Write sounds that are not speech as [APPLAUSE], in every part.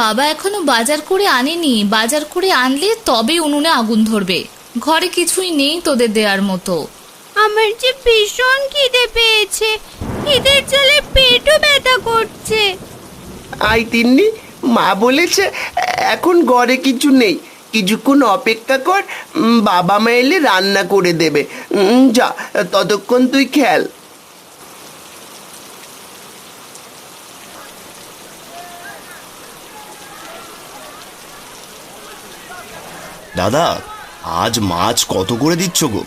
বাবা এখনও বাজার করে আনেনি। বাজার করে আনলে তবে উনুনে আগুন ধরবে। ঘরে কিছুই নেই তোদের দেওয়ার মতো। আমার যে ভীষণ খিদে পেয়েছে। খিদের জলে পেটও ব্যথা করছে। আই তিন্নি মা বলেছে এখন ঘরে কিছু নেই। কিছুক্ষণ অপেক্ষা কর বাবা মা এলে রান্না করে দেবে। যা ততক্ষণ তুই খেল দাদা আজ মাছ কত করে দিচ্ছ গো?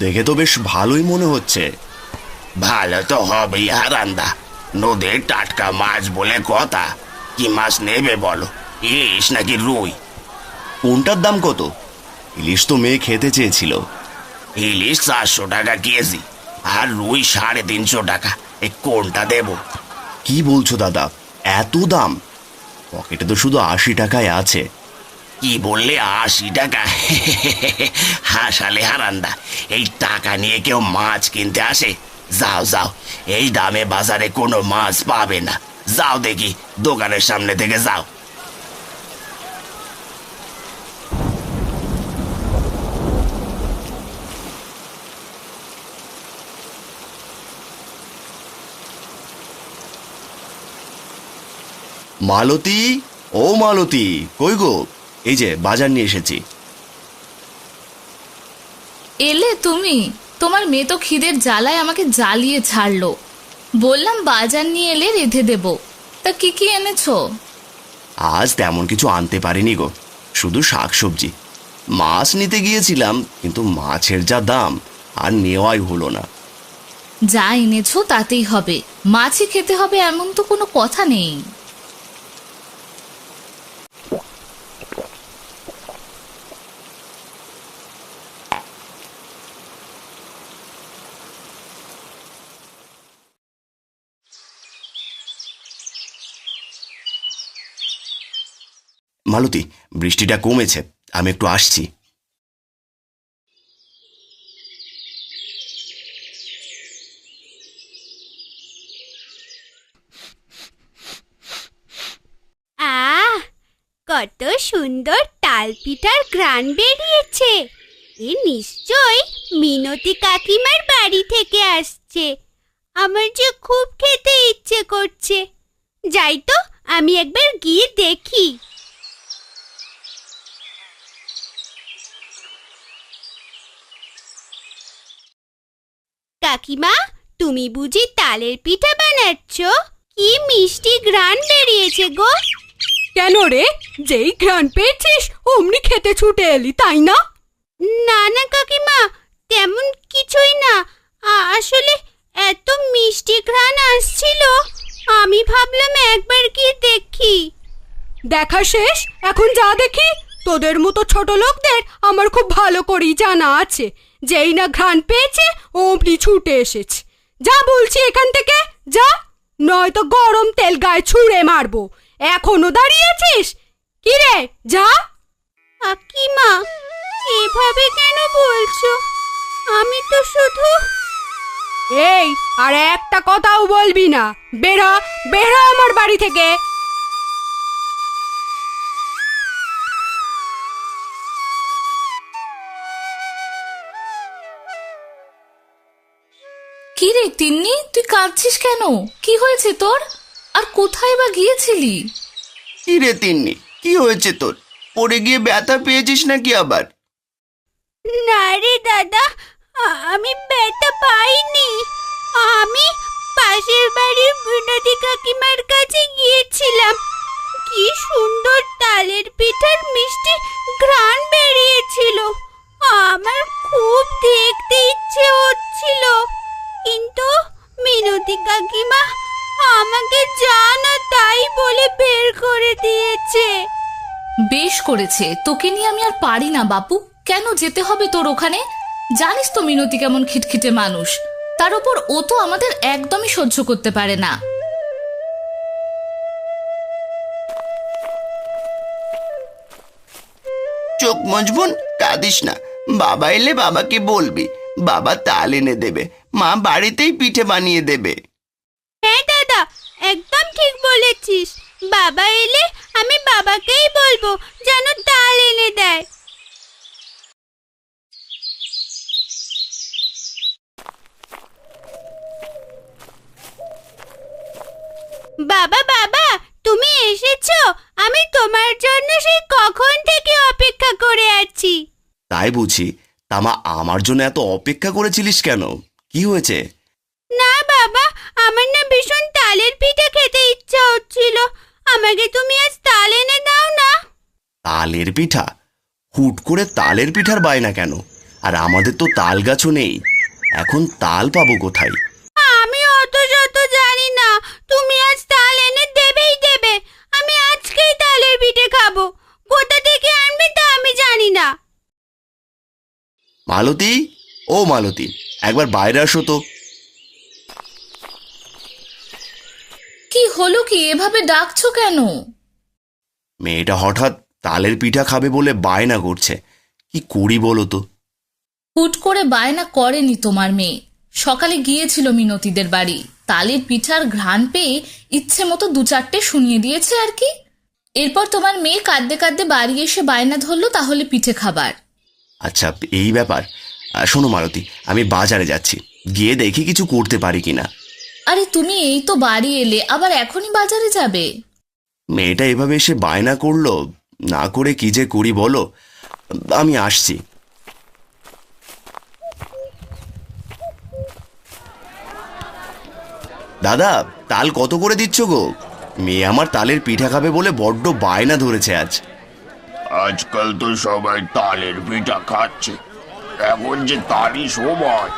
দেখে তো বেশ ভালোই মনে হচ্ছে। ভালো তো হবেই হারান্দা। নদীর টাটকা মাছ বলে কথা। কি মাছ নেবে বলো? ইলিশ নাকি রুই? কোনটার দাম কত? ইলিশ তো মেয়ে খেতে চেয়েছিল। ইলিশ চারশো টাকা কেজি আর রুই সাড়ে তিনশো টাকা। এই কোনটা দেবো? কি বলছো দাদা? এত দাম? পকেটে তো শুধু আশি টাকায় আছে। কি বললে আশি টাকা? হাসালে হারান্দা। এই টাকা নিয়ে কেউ মাছ কিনতে আসে? যাও যাও। এই দামে বাজারে কোনো মাছ পাবে না। যাও দেখি, দোকানের সামনে থেকে যাও। মালতী? ও মালতী, কই গো? এই যে বাজার নিয়ে এসেছি। এলে তুমি তোমার মেয়ে তো খিদের জ্বালায় আমাকে জ্বালিয়ে ছাড়লো। বললাম বাজার নিয়ে এলে রেঁধে দেব। তা কি কি এনেছো? আজ তেমন কিছু আনতে পারিনি গো শুধু শাকসবজি। মাছ নিতে গিয়েছিলাম কিন্তু মাছের যা দাম আর নেওয়াই হলো না। যা এনেছো তাতেই হবে মাছই খেতে হবে এমন তো কোনো কথা নেই। মালতী, বৃষ্টিটা কমেছে। আমি একটু আসছি। আহ, কত সুন্দর তাল পিঠার ঘ্রাণ বেরিয়েছে। এ নিশ্চয় মিনতি কাকিমার বাড়ি থেকে আসছে। আমার যে খুব খেতে ইচ্ছে করছে। যাই তো, আমি একবার গিয়ে দেখি। কাকিমা তুমি বুঝি তালের পিঠা বানাচ্ছ? কি মিষ্টি ঘ্রাণ বেরিয়েছে গো। কেন রে? যেই ঘ্রাণ পেয়েছিস অমনি খেতে ছুটে এলি তাই না? না না কাকিমা তেমন কিছুই না। আ- আসলে এত মিষ্টি ঘ্রাণ আসছিল আমি ভাবলাম একবার গিয়ে দেখি। দেখা শেষ? এখন যা দেখি তোদের মতো ছোট লোকদের আমার খুব ভালো করেই জানা আছে। যেই না ঘ্রাণ পেয়েছে অমনি ছুটে এসেছে। যা বলছি এখান থেকে যা। নয়তো গরম তেল গায়ে ছুঁড়ে মারবো। এখনও দাঁড়িয়েছিস? কি রে যা। কাকিমা এভাবে কেন বলছো? আমি তো শুধু এই আর একটা কথাও বলবি না। বেরা বেরা আমার বাড়ি থেকে। কি রে তিন্নি তুই কাঁদছিস কেন? কি হয়েছে তোর? আর কোথায় বা গিয়েছিলি? কি রে তিন্নি কি হয়েছে তোর? পড়ে গিয়ে ব্যথা পেয়েছিস নাকি আবার? না রে দাদা আমি ব্যথা পাইনি। আমি পাশের বাড়ির বিনোদী কাকিমার কাছে গিয়েছিলাম। কি সুন্দর তালের পিঠার মিষ্টি ঘ্রাণ বেরিয়েছিল। আমার খুব দেখতে ইচ্ছে হচ্ছিল। কিন্তু মিনতি কাকিমা আমাকে জানা তাই বলে বের করে দিয়েছে। বেশ করেছে তোকে নিয়ে আমি আর পারি না বাপু। কেন যেতে হবে তোর ওখানে? জানিস তো মিনতি কেমন খিটখিটে মানুষ। তার উপর ও তো আমাদের একদমই সহ্য করতে পারে না। চোখ মজবুন কাঁদিস না। বাবা এলে বাবাকে বলবি। বাবা তাল এনে দেবে। মা বাড়িতেই পিঠে বানিয়ে দেবে। হ্যাঁ দাদা একদম ঠিক বলেছিস। বাবা এলে আমি বাবাকেই বলব যেন তাল এনে দেয়। বাবা বাবা তুমি এসেছ? আমি তোমার জন্য সেই কখন থেকে অপেক্ষা করে আছি। তাই বুঝি তামা আমার জন্য এত অপেক্ষা করেছিলিস কেন? কি হয়েছে? না বাবা আমার না ভীষণ তালের পিঠে খেতে ইচ্ছা হচ্ছিল। আমাকে তুমি আজ তাল এনে দাও না। তালের পিঠা? হুট করে তালের পিঠার বায়না কেন? আর আমাদের তো তাল গাছও নেই। এখন তাল পাবো কোথায়? আমি অত শত জানি না তুমি আজ তাল এনে দেবেই দেবে। আমি আজকেই তালের পিঠে খাব। কোথা থেকে আনবে তা আমি জানি না। মালতী? ও মালতী একবার বাইরে আসো তো। কি হলো কি? এভাবে ডাকছো কেন? মেয়েটা হঠাৎ তালের পিঠা খাবে বলে বায়না করছে। কি করি বলো তো? হুট করে বায়না করেনি তোমার মেয়ে। সকালে গিয়েছিল মিনতিদের বাড়ি। তালের পিঠার ঘ্রাণ পেয়ে ইচ্ছে মতো দু চারটে শুনিয়ে দিয়েছে আর কি। এরপর তোমার মেয়ে কাঁদতে কাঁদতে বাড়ি এসে বায়না ধরলো তাহলে পিঠে খাবার। আচ্ছা এই ব্যাপার। শোনো মালতী আমি বাজারে যাচ্ছি। গিয়ে দেখি কিছু করতে পারি কিনা। আরে তুমি এই তো বাড়ি এলে আবার এখনই বাজারে যাবে? মেয়েটা এভাবে এসে বায়না করল না করে কি যে করি বলো। আমি আসছি। দাদা তাল কত করে দিচ্ছ গো? মেয়ে আমার তালের পিঠা খাবে বলে বড্ড বায়না ধরেছে আজ। আজকাল তো সবাই তালের পিঠা খাচ্ছে। এখন যে তারই সময়।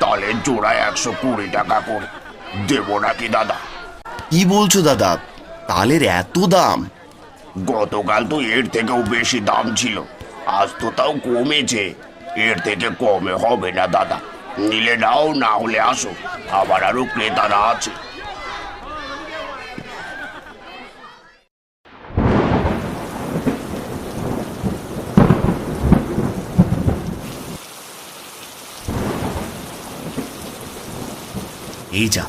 তালের জোড়া একশো কুড়ি টাকা করে। দেবো নাকি দাদা? কি বলছো দাদা? তালের এত দাম। গতকাল তো এর থেকেও বেশি দাম ছিল। আজ তো তাও কমেছে। এর থেকে কমে হবে না দাদা। নিলে নাও না হলে আসো। আবার আরও ক্রেতারা আছে। এই যা,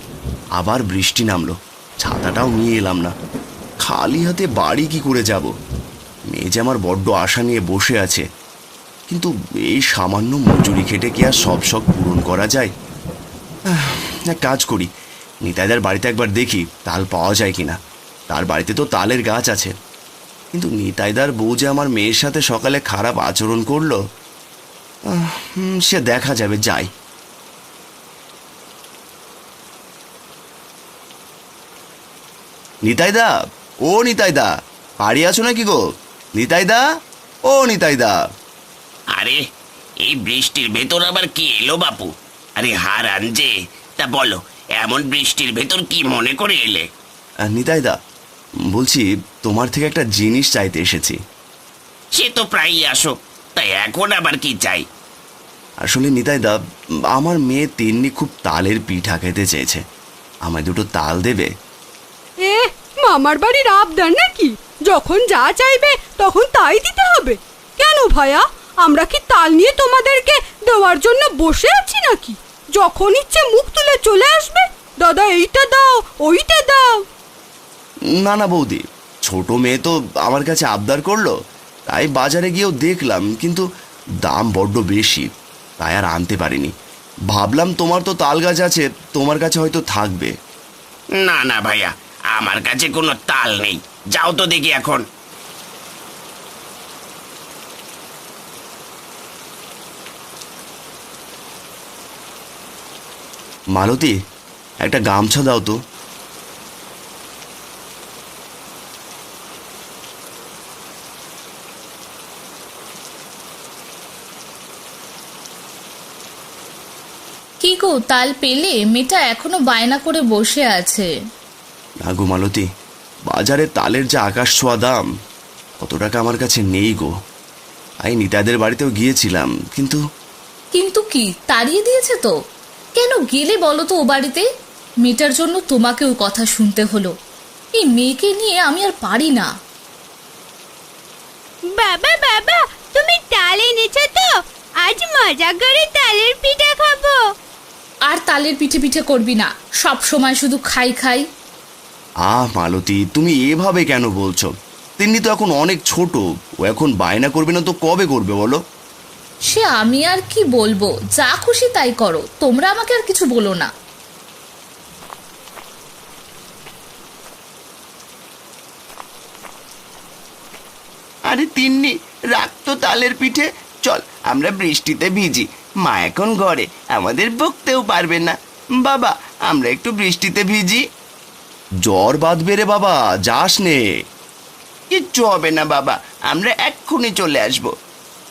আবার বৃষ্টি নামলো। ছাতাটাও নিয়ে এলাম না। খালি হাতে বাড়ি কি করে যাব? মেয়ে আমার বড্ড আশা নিয়ে বসে আছে। কিন্তু এই সামান্য মজুরি খেটে কি আর সব শখ পূরণ করা যায়? এক কাজ করি, নিতাইদার বাড়িতে একবার দেখি, তাল পাওয়া যায় কিনা। তার বাড়িতে তো তালের গাছ আছে। কিন্তু নিতাইদার বউ যে আমার মেয়ের সাথে সকালে খারাপ আচরণ করল সে দেখা যাবে, যাই। নিতাইদা ও নিতাইদা বাড়ি আছো নাকি গো? নিতাইদা ও নিতাইদা। আরে এই বৃষ্টির ভেতর আবার কি এলো বাপু? আরে হারান যে তা বলো এমন বৃষ্টির ভেতর কি মনে করে এলে? নিতাইদা বলছি তোমার থেকে একটা জিনিস চাইতে এসেছি। সে তো প্রায়ই আসো তাই এখন আবার কি চাই? আসলে নিতাইদা আমার মেয়ে তিন্নি খুব তালের পিঠা খেতে চেয়েছে। আমায় দুটো তাল দেবে? মামার বাড়ির আবদার নাকি? যখন যা চাইবে তখন তাই দিতে হবে। কেন ভাইয়া আমরা কি তাল নিয়ে তোমাদেরকে দেওয়ার জন্য বসে আছি নাকি? যখন ইচ্ছে মুখ তুলে চলে আসবে। দাদা এইটা দাও ওইটা দাও। না না বৌদি ছোট মেয়ে তো আমার কাছে আবদার করল। তাই বাজারে গিয়েও দেখলাম কিন্তু দাম বড্ড বেশি তাই আর আনতে পারিনি। ভাবলাম তোমার তো তাল গাছ আছে তোমার কাছে হয়তো থাকবে। না না ভাইয়া আমার কাছে কোনো তাল নেই। যাও তো দেখি এখন। মালতী একটা গামছা দাও তো। কি গো তাল পেলে? মেয়েটা এখনও বায়না করে বসে আছে। না গো মালতী বাজারে তালের যে আকাশ ছোঁয়া দাম কত টাকা আমার কাছে নেই গো। আমি নিতাদের বাড়িতেও গিয়েছিলাম কিন্তু কিন্তু কি? তাড়িয়ে দিয়েছে তো। কেন গেলে বলো তো ও বাড়িতে? মেয়েটার জন্য তোমাকে ও কথা শুনতে হলো। এই মেয়েকে নিয়ে আমি আর পারি না। বাবা বাবা তুমি তাল এনেছো তো? আজ মজা করে তালের পিঠা খাব। আর তালের পিঠে পিঠে করবি না। সব সময় শুধু খাই খাই। আহ মালতী তুমি এভাবে কেন বলছো? তিন্নি তো এখন অনেক ছোট ও এখন বায়না করবে না তো কবে করবে বলো? সে আমি আর কি বলব? যা খুশি তাই করো তোমরা আমাকে আর কিছু বলো না। আরে তিন্নি রাখ তো তালের পিঠে। চল আমরা বৃষ্টিতে ভিজি মা এখন ঘরে আমাদের বকতেও পারবে না। বাবা আমরা একটু বৃষ্টিতে ভিজি। জ্বর বাঁধবে রে বাবা যাস নে। কিচ্ছু হবে না বাবা আমরা এক্ষুনি চলে আসব।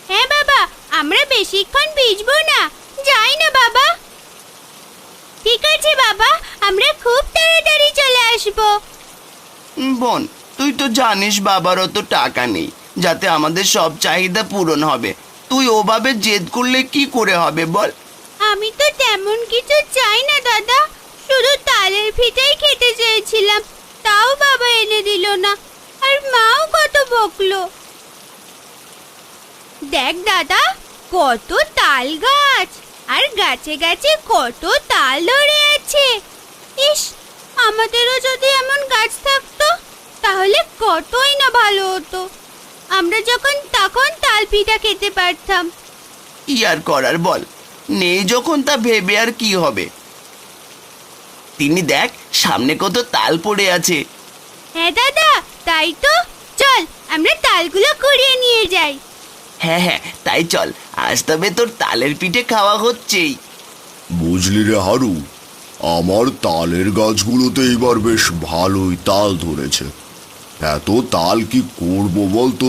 হ্যাঁ বাবা আমরা বেশিক্ষণ ভিজবো না। যাই না বাবা। ঠিক আছে বাবা আমরা খুব তাড়াতাড়ি চলে আসব। বোন তুই তো জানিস বাবার অত টাকা নেই যাতে আমাদের সব চাহিদা পূরণ হবে। তুই ওভাবে জেদ করলে কি করে হবে বল? আমি তো তেমন কিছু চাই না দাদা শুধু তালের পিঠাই খেতে চেয়েছিলাম, তাও বাবা এনে দিল না, আর মাও কত বকলো। দেখ দাদা, কত তাল গাছ, আর গাছে গাছে কত তাল ধরে আছে। ইস, আমাদেরও যদি এমন গাছ থাকতো, তাহলে কতই না ভালো হতো। আমরা যখন তখন তাল পিঠা খেতে পারতাম। কি আর করার বল? নেই যখন তা ভেবে আর কি হবে? তিনি দেখ সামনে কত তাল পড়ে আছে। হ্যাঁ দাদা তাই তো। চল আমরা তালগুলো কুড়িয়ে নিয়ে যাই। হ্যাঁ হ্যাঁ তাই চল আজ তবে তোর তালের পিঠে খাওয়া হচ্ছেই। বুঝলি রে হারু আমার তালের গাছগুলোতে এবার বেশ ভালোই তাল ধরেছে। এত তাল কি করব বলতো?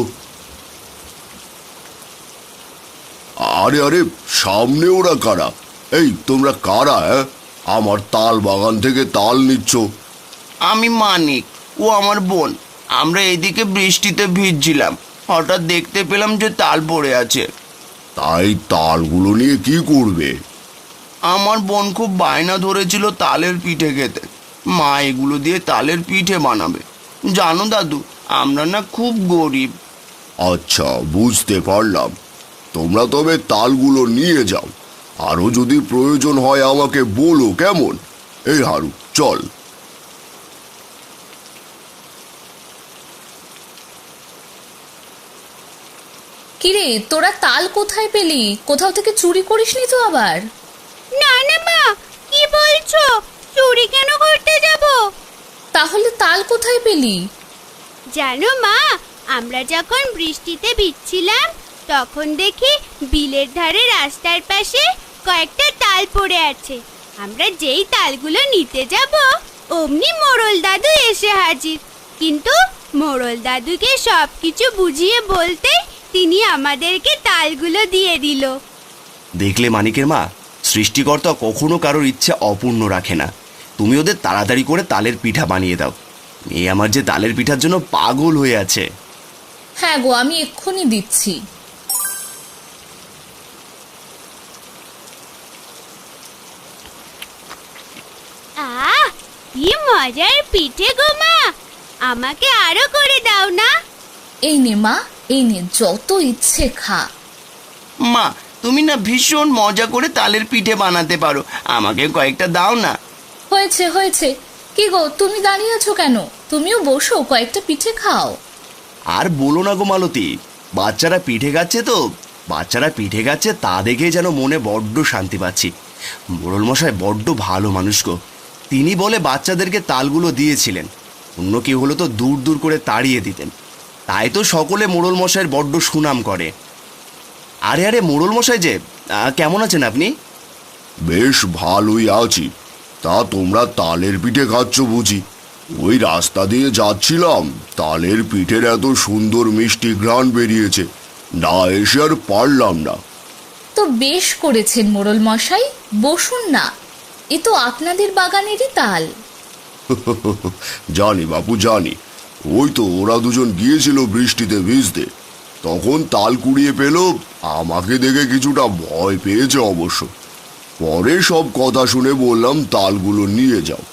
আরে আরে সামনে ওরা কারা? এই তোমরা কারা হ্যাঁ? আমার তাল বাগান থেকে তাল নিচ্ছ। আমি মানিক ও আমার বোন। আমরা এদিকে বৃষ্টিতে ভিজছিলাম। হঠাৎ দেখতে পেলাম যে তাল পড়ে আছে। তাই তালগুলো নিয়ে কি করবে? আমার বোন খুব বায়না ধরেছিল তালের পিঠে খেতে। মা এগুলো দিয়ে তালের পিঠে বানাবে। জানো দাদু আমরা না খুব গরিব। আচ্ছা বুঝতে পারলাম। তোমরা তবে তালগুলো নিয়ে যাও। আরও যদি প্রয়োজন হয় আমাকে বলো কেমন? এই হারু চল। কিরে তোরা তাল কোথায় পেলি? কোথাও থেকে চুরি করিসনি তো আবার? না না মা কি বলছো? চুরি কেন করতে যাব? তাহলে তাল কোথায় পেলি? জানো মা আমরা যখন বৃষ্টিতে ভিজছিলাম তখন দেখি বিলের ধারে রাস্তার পাশে কয়েকটা তাল পড়ে আছে। আমরা যেই তালগুলো নিতে যাব অমনি মোড়ল দাদু এসে হাজির। কিন্তু মোড়ল দাদুকে সব কিছু বুঝিয়ে বলতে তিনি আমাদেরকে তালগুলো দিয়ে দিল। দেখলে মানিকের মা সৃষ্টিকর্তা কখনো কারোর ইচ্ছা অপূর্ণ রাখে না। তুমি ওদের তাড়াতাড়ি করে তালের পিঠা বানিয়ে দাও। মেয়ে আমার যে তালের পিঠার জন্য পাগল হয়ে আছে। হ্যাঁ গো আমি এক্ষুনি দিচ্ছি আহ কি মজার পিঠে গো মা আমাকে আরও করে দাও না। এই নে মা এই নে যত ইচ্ছে খা। মা তুমি না ভীষণ মজা করে তালের পিঠে বানাতে পারো। আমাকে কয়েকটা দাও না। হয়েছে হয়েছে। কি গো তুমি দাঁড়িয়ে আছো কেন? তুমিও বসো কয়েকটা পিঠে খাও। আর বলো না গো মালতী বাচ্চারা পিঠে খাচ্ছে তো। বাচ্চারা পিঠে খাচ্ছে তা দেখে যেন মনে বড্ড শান্তি পাচ্ছি। মোড়ল মশাই বড্ড ভালো মানুষ গো। তিনি বলে বাচ্চাদেরকে তালগুলো দিয়েছিলেন। অন্য কেউ হলো তো দূর দূর করে তাড়িয়ে দিতেন। তাই তো সকলে মোড়ল মশাইয়ের বড্ড সুনাম করে। আরে আরে মোড়ল মশাই যে কেমন আছেন আপনি? বেশ ভালোই আছি। তা তোমরা তালের পিঠে খাচ্ছ বুঝি। ওই রাস্তা দিয়ে যাচ্ছিলাম তালের পিঠের এত সুন্দর মিষ্টি ঘ্রাণ বেরিয়েছে। না এসে আর পারলাম না। তো বেশ করেছেন মোড়ল মশাই বসুন না। এ তো আপনাদের বাগানেরই তাল। [LAUGHS] জানি বাপু জানি। ওই তো ওরা দুজন গিয়েছিল বৃষ্টিতে ভিজতে। তখন তাল কুড়িয়ে পেল আমাকে দেখে কিছুটা ভয় পেয়েছে অবশ্য। পরে সব কথা শুনে বললাম তালগুলো নিয়ে যাও।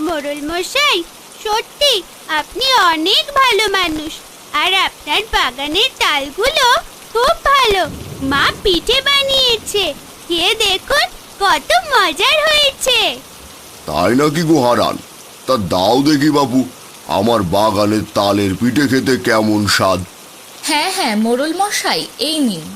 মোড়ল মশাই সত্যি আপনি অনেক ভালো মানুষ। আর আপনার বাগানের তালগুলো খুব ভালো। মা পিঠে বানিয়েছে। খেয়ে দেখুন কত মজার হয়েছে। তাই নাকি গো হারান? তা দাও দেখি বাপু আমার বাগানের তালের পিঠে খেতে কেমন স্বাদ? হ্যাঁ হ্যাঁ মোড়ল মশাই এই নিন।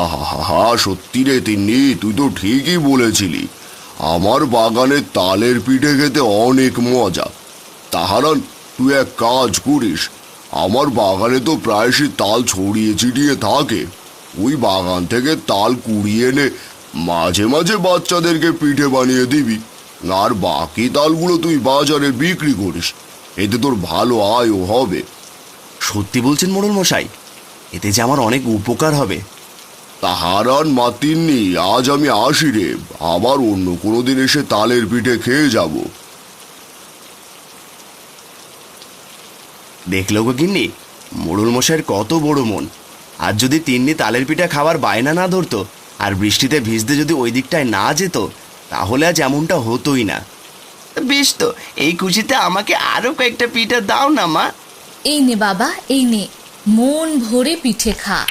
আহা হা হা সত্যি রে তিন্নি তুই তো ঠিকই বলেছিলি। আমার বাগানে তালের পিঠে খেতে অনেক মজা। তাহারান তুই এক কাজ করিস। আমার বাগানে তো প্রায়শই তাল ছড়িয়ে ছিটিয়ে থাকে। ওই বাগান থেকে তাল কুড়িয়ে এনে মাঝে মাঝে বাচ্চাদেরকে পিঠে বানিয়ে দিবি। আর বাকি তালগুলো তুই বাজারে বিক্রি করিস। এতে তোর ভালো আয়ও হবে। সত্যি বলছেন মোড়ল মশাই এতে যে আমার অনেক উপকার হবে। তাহারান মাতিননি আজ আমি আসি রে আবার অন্য কোনো দিন এসে তালের পিঠে খেয়ে যাব। দেখল গো গিন্নি মোড়ল মশাইয়ের কত বড় মন। আর যদি তিন্নি তালের পিঠা খাওয়ার বায়না না ধরতো আর বৃষ্টিতে ভিজতে যদি ওই দিকটায় না যেত, তাহলে আজ এমনটা হতোই না। বেশ তো, এই খুশিতে আমাকে আরও কয়েকটা পিঠা দাও না মা। এই নে বাবা, এই নে। মন ভরে পিঠে খা।